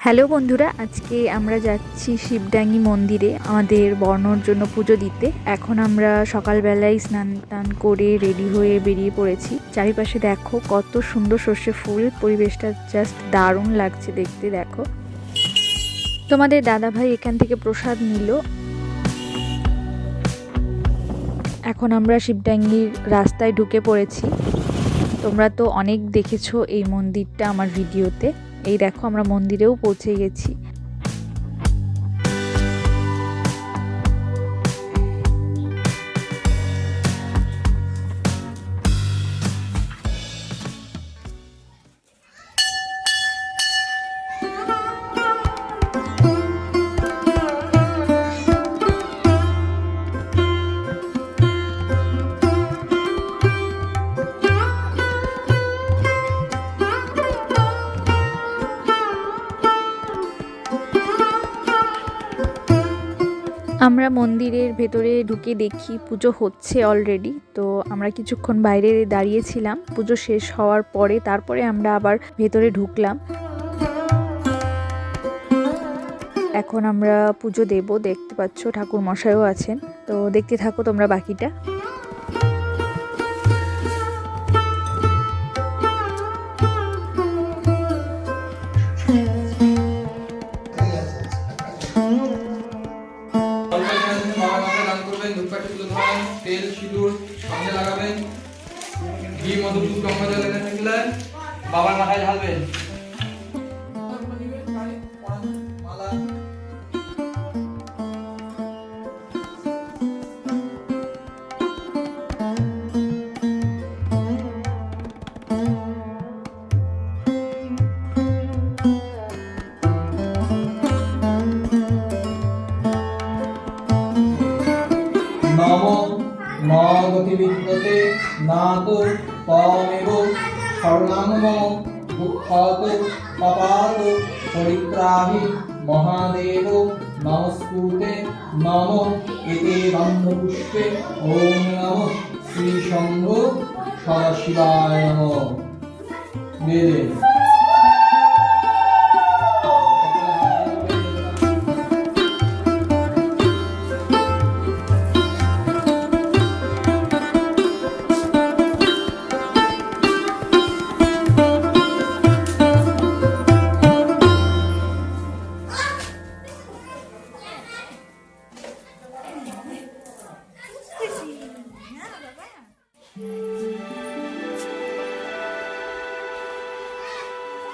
Hello বন্ধুরা, আজকে আমরা যাচ্ছি শিবডাঙ্গি মন্দিরে আমাদের বর্ণর জন্য পুজো দিতে। এখন আমরা সকালবেলায় স্নান টান করে রেডি হয়ে বেরিয়ে পড়েছি। চারিপাশে দেখো কত সুন্দর সর্ষে ফুল, পরিবেশটা জাস্ট দারুণ লাগছে দেখতে, দেখো। তোমাদের দাদা ভাই এখান থেকে প্রসাদ নিল। এখন আমরা শিবডাঙ্গির রাস্তায় ঢুকে পড়েছি। তোমরা তো অনেক দেখেছ এই মন্দিরটা আমার ভিডিওতে। এই দেখো আমরা মন্দিরেও পৌঁছে গেছি। আমরা মন্দিরের ভেতরে ঢুকে দেখি পুজো হচ্ছে অলরেডি তো আমরা কিছুক্ষণ বাইরে দাঁড়িয়েছিলাম, পুজো শেষ হওয়ার পরে তারপরে আমরা আবার ভেতরে ঢুকলাম। এখন আমরা পুজো দেব, দেখতে পাচ্ছ ঠাকুর মশাইও আছেন, তো দেখতে থাকো তোমরা বাকিটা। তেল সিঁদুর সামনে লাগাবেন। ঘি মধু দুধ গঙ্গা জল বাবার মাথায় ঢালবেন। বিদ্যতে না তো তমেব শরণাং মম দুঃখত পাপাত মহাদেব নমস্কুতে নম এতে গন্ধপুষ্পে ওম নম শ্রী শম্ভ সদাশিবায় নম বেদে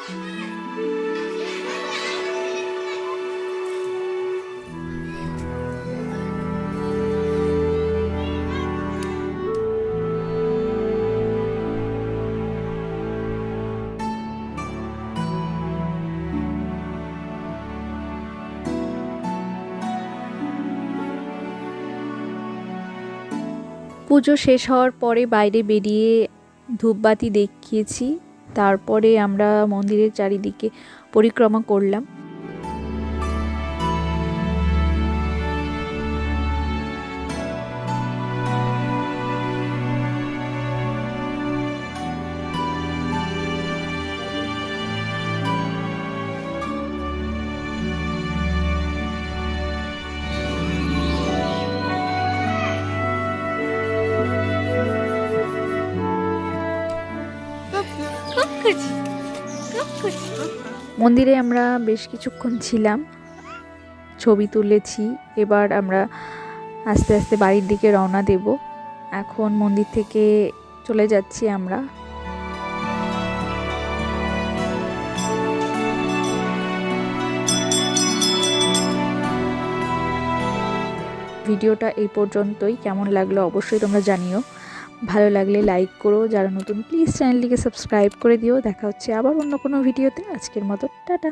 পুজো শেষ হওয়ার পরে বাইরে বেরিয়ে ধূপবাতি দেখিয়েছি। তারপরে আমরা মন্দিরের চারিদিকে পরিক্রমা করলাম। মন্দিরে আমরা বেশ কিছুক্ষণ ছিলাম, ছবি তুলেছি, এবার আমরা আস্তে আস্তে বাড়ির দিকে রওনা দেব। এখন মন্দির থেকে চলে যাচ্ছি আমরা। ভিডিওটা এই পর্যন্তই। কেমন লাগল অবশ্যই তোমরা জানিও। ভালো লাগলে লাইক করো। যারা নতুন প্লিজ চ্যানেলটিকে সাবস্ক্রাইব করে দিও। দেখা হচ্ছে আবার অন্য কোনো ভিডিওতে আজকের মতো, টাটা।